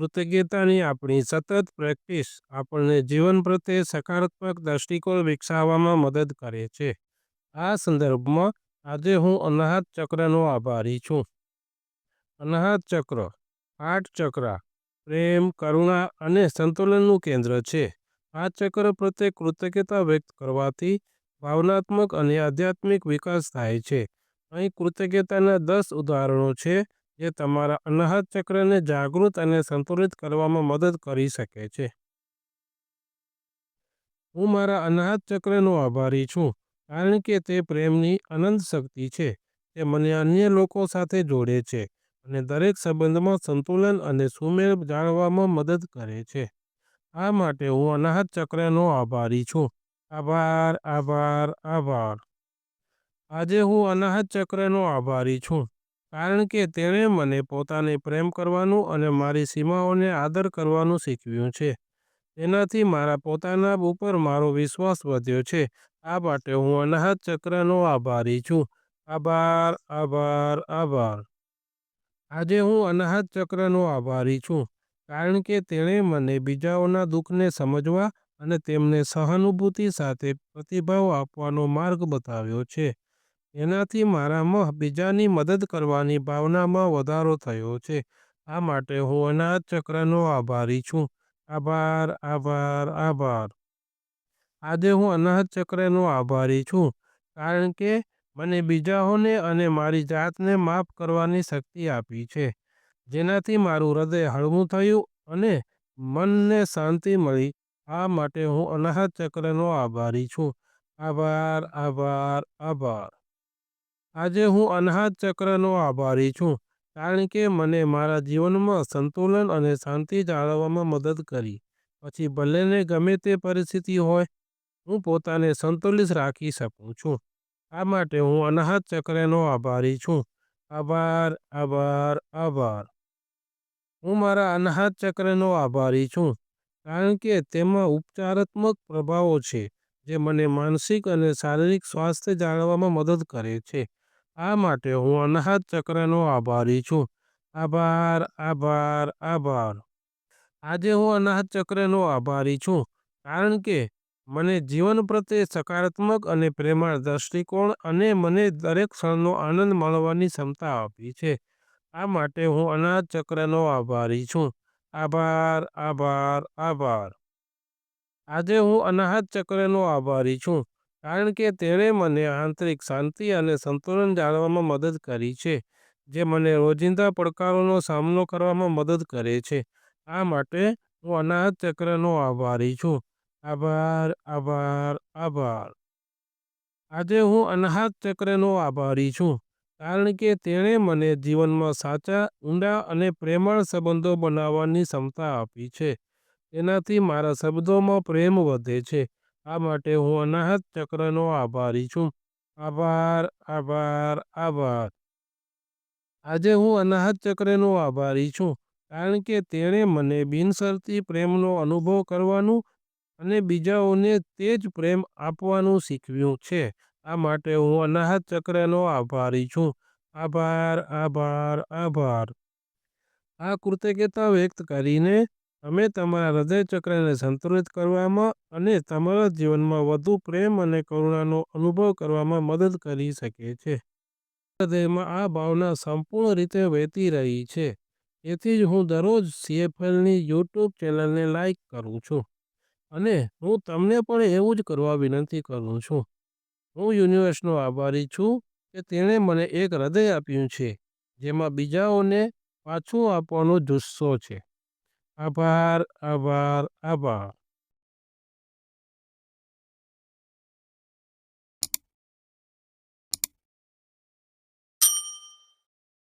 કૃતજ્ઞતાની આપણી સતત પ્રેક્ટિસ આપણને જીવન પ્રત્યે સકારાત્મક દૃષ્ટિકોણ વિકસાવવામાં મદદ કરે છે. આ સંદર્ભમાં આજે હું અનાહત ચક્રનો આભારી છું. અનાહત ચક્ર આઠ ચક્ર પ્રેમ, કરુણા અને સંતુલનનું કેન્દ્ર છે. આ ચક્ર પ્રત્યે કૃતજ્ઞતા વ્યક્ત કરવાથી ભાવનાત્મક અને આધ્યાત્મિક વિકાસ થાય છે. અહીં કૃતજ્ઞતાના દસ ઉદાહરણો છે જે તમારા અનાહત ચક્રને જાગૃત અને સંતુલિત કરવામાં મદદ કરી શકે છે. હું મારા અનાહત ચક્રનો આભારી છું કારણ કે તે પ્રેમની અનંત શક્તિ છે. તે મને અન્ય લોકો સાથે જોડે છે અને દરેક સંબંધમાં સંતુલન અને સુમેળ જાળવવામાં મદદ કરે છે. આ માટે હું અનાહત ચક્રનો આભારી છું. આભાર, આભાર, આભાર. આજે હું અનાહત ચક્રનો આભારી છું કારણ કે તેણે મને પોતાને પ્રેમ કરવાનું અને મારી સીમાઓને આદર કરવાનું શીખવ્યું છે. તેનાથી મારા પોતાના ઉપર મારો વિશ્વાસ વધ્યો છે. આ માટે હું અનાહત ચક્રનો આભારી છું. આભાર, આભાર, આભાર. આજે હું અનાહત ચક્રનો આભારી છું કારણ કે તેણે મને બીજાઓના દુઃખને સમજવા અને તેમને સહાનુભૂતિ સાથે પ્રતિભાવ આપવાનો માર્ગ બતાવ્યો છે. તેનાથી મારામાં બીજાની મદદ કરવાની ભાવનામાં વધારો થયો છે. આ માટે હું અનાથ ચક્રનો આભારી છું. આભાર, આભાર, આભાર. આજે હું અનાથ ચક્રનો આભારી છું કારણ કે મને બીજાઓને અને મારી જાતને માફ કરવાની શક્તિ આપી છે, જેનાથી મારું હૃદય હળવું થયું અને મનને શાંતિ મળી. આ માટે હું અનાહત ચક્રનો આભારી છું. આભાર, આભાર, આભાર. આજે હું અનાહત ચક્રનો આભારી છું કારણ કે મને મારા જીવનમાં સંતુલન અને શાંતિ જાળવવામાં મદદ કરી. પછી ભલેને ગમે તે પરિસ્થિતિ હોય, હું પોતાને સંતુલિત રાખી શકું છું. આ માટે હું અનાહત ચક્રનો આભારી છું. આભાર, આભાર, આભાર. હું મારા અનાહત ચક્રનો આભારી છું કારણ કે તેમાં ઉપચારાત્મક પ્રભાવો છે જે મને માનસિક અને શારીરિક સ્વાસ્થ્ય જાળવવામાં મદદ કરે છે. આ માટે હું અનાહત ચક્રનો આભારી છું. આભાર, આભાર, આભાર. આજે હું અનાહત ચક્રનો આભારી છું કારણ કે મને જીવન પ્રત્યે સકારાત્મક અને પ્રેમાળ દૃષ્ટિકોણ અને મને દરેક ક્ષણનો આનંદ માણવાની ક્ષમતા આપી છે. આ માટે હું અનાહત ચક્રનો આભારી છું. આભાર, આભાર, આભાર. આજે હું અનાહત ચક્રનો આભારી છું કારણ કે તેણે મને આંતરિક શાંતિ અને સંતુલન જાળવવામાં મદદ કરી છે, જે મને રોજિંદા પડકારોનો સામનો કરવામાં મદદ કરે છે. આ માટે હું અનાહત ચક્રનો આભારી છું. આભાર, આભાર, આભાર. આજે હું અનાહત ચક્રનો આભારી છું કારણ કે તેણે મને જીવનમાં સાચા, ઊંડા અને પ્રેમાળ સંબંધો બનાવવાની ક્ષમતા આપી છે. તેનાથી મારા શબ્દોમાં પ્રેમ વધે છે. આ માટે હું અનાહત ચક્રનો આભારી છું. આભાર, આભાર, આભાર. આજે હું અનાહત ચક્રનો આભારી છું કારણ કે તેણે મને બિનશરતી પ્રેમનો અનુભવ કરવાનું અને બીજાઓને તે જ પ્રેમ આપવાનું શીખવ્યું છે. આ માટે હું અનાહત ચક્રનો આભારી છું. આભાર, આભાર, આભાર. આ કૃતજ્ઞતા વ્યક્ત કરીને તમે તમારા હૃદય ચક્રને સંતુલિત કરવામાં અને તમારા જીવનમાં વધુ પ્રેમ અને કરુણાનો અનુભવ કરવામાં મદદ કરી શકે છે. હૃદયમાં આ ભાવના સંપૂર્ણ રીતે વહેતી રહી છે. તેથી જ હું દરરોજ સીએફએલની યુટ્યુબ ચેનલને લાઈક કરું છું અને હું તમને પણ એવું જ કરવા વિનંતી કરું છું. હું યુનિવર્સનો આભારી છું કે તેણે મને એક હૃદય આપ્યું છે, જેમાં બીજાઓને પાછું આપવાનો જુસ્સો છે. આભાર, આભાર, આભાર.